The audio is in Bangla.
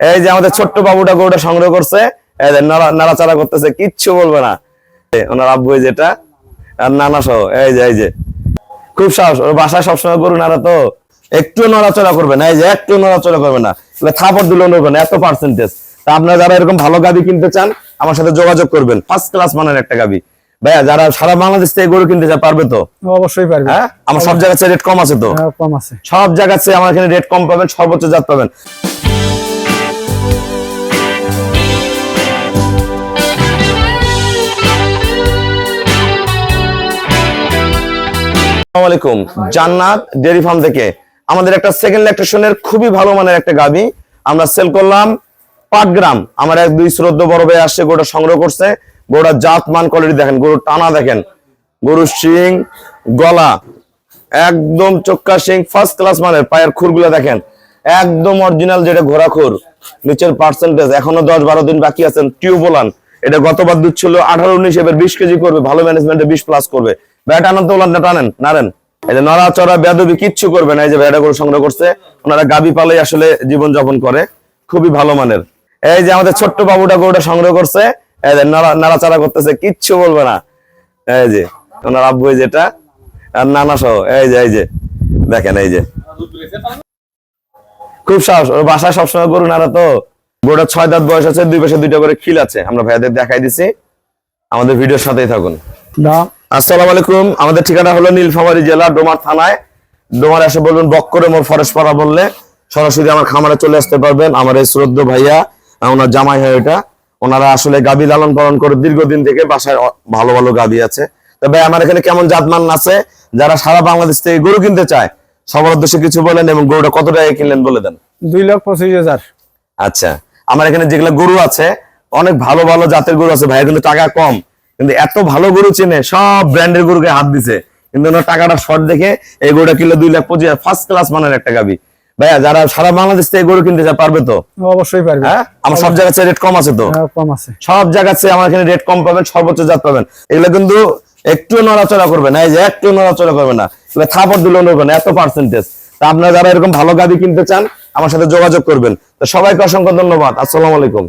এই যে আমাদের ছোট্ট বাবুটা গরুটা সংগ্রহ করছে এই যে নাড়াচাড়া করতেছে কিচ্ছু বলবে না। ওনার আব্বু যেটা আর নানা সহ এই যে এই যে। খুব সাহস ওর বাসায় সবসময় গরু নাড়া তো। একটু নড়াচড়া করবে না এই যে একটু নড়াচড়া করবে না। থাপড় দিলেও নড়বে না এত পার্সেন্টেজ তা আপনারা যারা এরকম ভালো গাবি কিনতে চান আমার সাথে যোগাযোগ করবেন। ফার্স্ট ক্লাস মানের একটা গাবি। ভাইয়া যারা সারা বাংলাদেশ থেকে গরু কিনতে চায় পারবে তো? অবশ্যই পারবে। হ্যাঁ? আমার সব জায়গায় রেট কম আছে তো? হ্যাঁ, কম আছে। সব জায়গার চেয়ে আমার এখানে রেট কম পাবেন সর্বোচ্চ জাত পাবেন। আলাইকুম। জান্নাত ডেয়ারি ফার্ম থেকে। আমাদের একটা সেকেন্ড ল্যাকটেশনের খুবই ভালো মানের একটা গাবি। আমরা সেল করলাম পাটগ্রাম আমার এক, দুই শ্রদ্ধ বড় ভাই আসছে, গরুটা সংগ্রহ করছে। গরুটা জাত, মান কোয়ালিটি দেখেন। গরুর টানা দেখেন। গরুর শিং, গলা, একদম চক্কা সিং ফার্স্ট ক্লাস মানের, পায়ের খুরগুলো দেখেন। একদম অরিজিনাল যেটা ঘোড়া খুর নিচের পার্সেন্টেজ এখনও দশ বারো দিন বাকি আছেন টিউবোলান এটা গতবার দুধ ছিল আঠারো, উনিশ, এবার বিশ কেজি করবে, ভালো ম্যানেজমেন্টে বিশ প্লাস করবে। আনন্দ উলান টানেন, নারেন। এই যে নড়াচড়া বেদবি কিচ্ছু করবে না, এই যে সংগ্রহ করছে, ওনারা গাবি আসলে জীবন যাপন করে, খুবই ভালো মানের। এই যে আমাদের ছোট্ট বাবুটা গরুটা সংগ্রহ করছে, এই যে করতেছে, কিচ্ছু বলবে না। এই যে, ওনার আব্বু যেটা আর নানা সহ, এই যে এই যে, দেখেন এই যে। খুব সাহস, ওর বাসায় সবসময় গরু নাড়া তো। গরুটা ছয় দাঁত বয়স আছে, দুই পাশে দুইটা করে খিল আছে। আমরা ভাইয়াদের দেখাই দিছি। আমাদের ভিডিওর সাথেই থাকুন। দাম। আসসালামু আলাইকুম। আমাদের ঠিকানা হলো নীলফামারী জেলা ডোমার থানায়। ডোমার এসে বলবেন বক করে মোর ফরেস্ট পাড়া বললে সরাসরি আমার খামারে চলে আসতে পারবেন। আমার এই শ্রদ্ধ ভাইয়া ওনার জামাই হয় এটা ওনারা আসলে গাবি লালন পালন করে দীর্ঘদিন থেকে বাসায় ভালো ভালো গাবি আছে। তবে আমার এখানে কেমন জাতমান আছে? যারা সারা বাংলাদেশ থেকে গরু কিনতে চায় সবার উদ্দেশ্যে কিছু বলেন এবং গরুটা কত টাকায় কিনলেন বলে দেন। দুই লাখ পঁচিশ হাজার। আচ্ছা আমার এখানে যেগুলো গরু আছে অনেক ভালো ভালো জাতের গরু আছে ভাইয়া কিন্তু টাকা কম। কিন্তু এত ভালো গরু চেনে সব ব্র্যান্ডের গরুকে হাত দিছে। কিন্তু ওনার টাকাটা শর্ট দেখে এই গরুটা কিনলে দুই লাখ পঁচিশ ফার্স্ট ক্লাস মানের একটা গাবি। ভাইয়া যারা সারা বাংলাদেশ থেকে গরু কিনতে চায় পারবে তো? অবশ্যই পারবে। হ্যাঁ? আমার সব জায়গার চেয়ে রেট কম আছে তো? হ্যাঁ, কম আছে। সব জায়গার চেয়ে আমার এখানে রেট কম পাবেন সর্বোচ্চ জাত পাবেন। এগুলো কিন্তু একটু নড়াচড়া করবে না এই যে একটু নড়াচড়া করবে না। এগুলো থাপড় দিলেও নড়বে না এত পার্সেন্টেজ তা আপনারা যারা এরকম ভালো গাবি কিনতে চান আমার সাথে যোগাযোগ করবেন। তো সবাইকে অসংখ্য ধন্যবাদ। আসসালামু আলাইকুম।